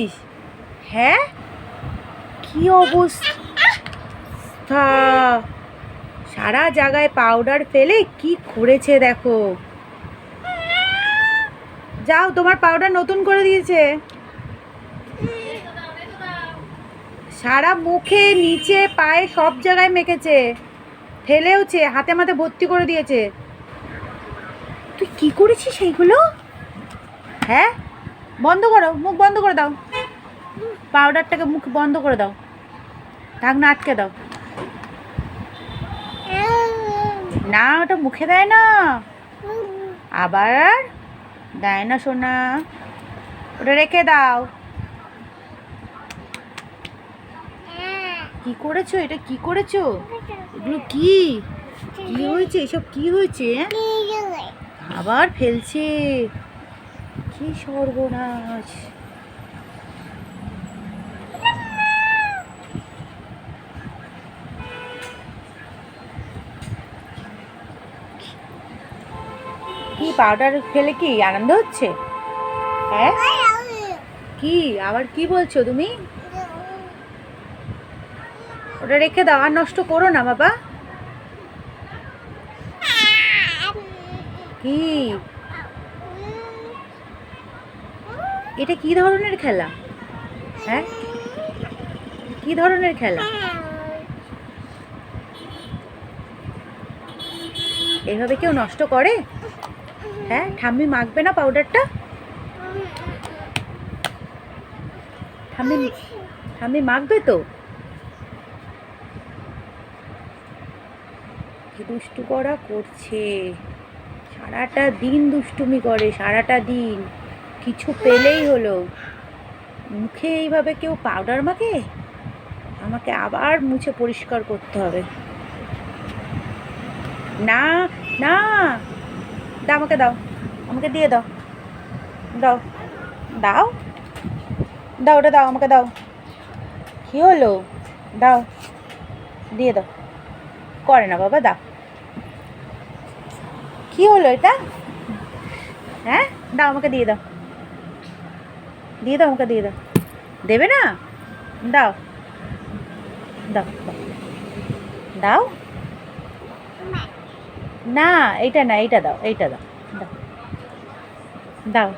ফেলেছিস হ্যাঁ? কি অবস্থা? সারা জায়গায় পাউডার ফেলে কি করেছে দেখো। যাও, তোমার পাউডার নতুন করে দিয়েছে। সারা মুখে, নিচে, পায়ে সব জায়গায় মেখেছে। ফেলেওছে, হাতে মাথে ভর্তি করে দিয়েছে। তুই কি করেছিস সেইগুলো হ্যাঁ? বন্ধ করো, মুখ বন্ধ করে দাও। পাউডারটাকে মুখ বন্ধ করে দাও। ঢাকনা আটকে দাও। না, ওটা মুখে দেয় না। আবার দেয় না, সোনা। ওটা রেখে দাও। কি করেছ? এটা কি করেছ? এগুলো কি? কি হয়েছে? এসব কি হয়েছে? হ্যাঁ? আবার ফেলছে। কি সর্বনাশ কি পাউডার ফেলে কি আনন্দ হচ্ছে? হ্যাঁ? কি? আবার কি বলছো তুমি? ওটা রেখে দাও, আর নষ্ট করো না বাবা। কি? এটা কি ধরনের খেলা? হ্যাঁ? কি ধরনের খেলা? এভাবে কেউ নষ্ট করে? হ্যাঁ ঠাম্মি মাখবে না পাউডারটা ঠাম্মি ঠাম্মি মাখবে তো? দুষ্টু করা করছে? সারাটা দিন দুষ্টুমি করে, সারাটা দিন। কিছু পেলেই হলো। মুখে এইভাবে কেউ পাউডার মাখে? আমাকে আবার মুছে পরিষ্কার করতে হবে। না না। দাও, আমাকে দাও। আমাকে দিয়ে দাও। দাও। দাও? দাও, ওটা দাও, আমাকে দাও। কি হলো? দাও। দিয়ে দাও। করে না বাবা, দাও। কি হলো এটা? হ্যাঁ? দাও, আমাকে দিয়ে দাও। দিয়ে দাও, আমাকে দিয়ে দাও। দেবে না? দাও। দাও। দাও। না এইটা না এইটা দাও এইটা দাও দাও। দাও।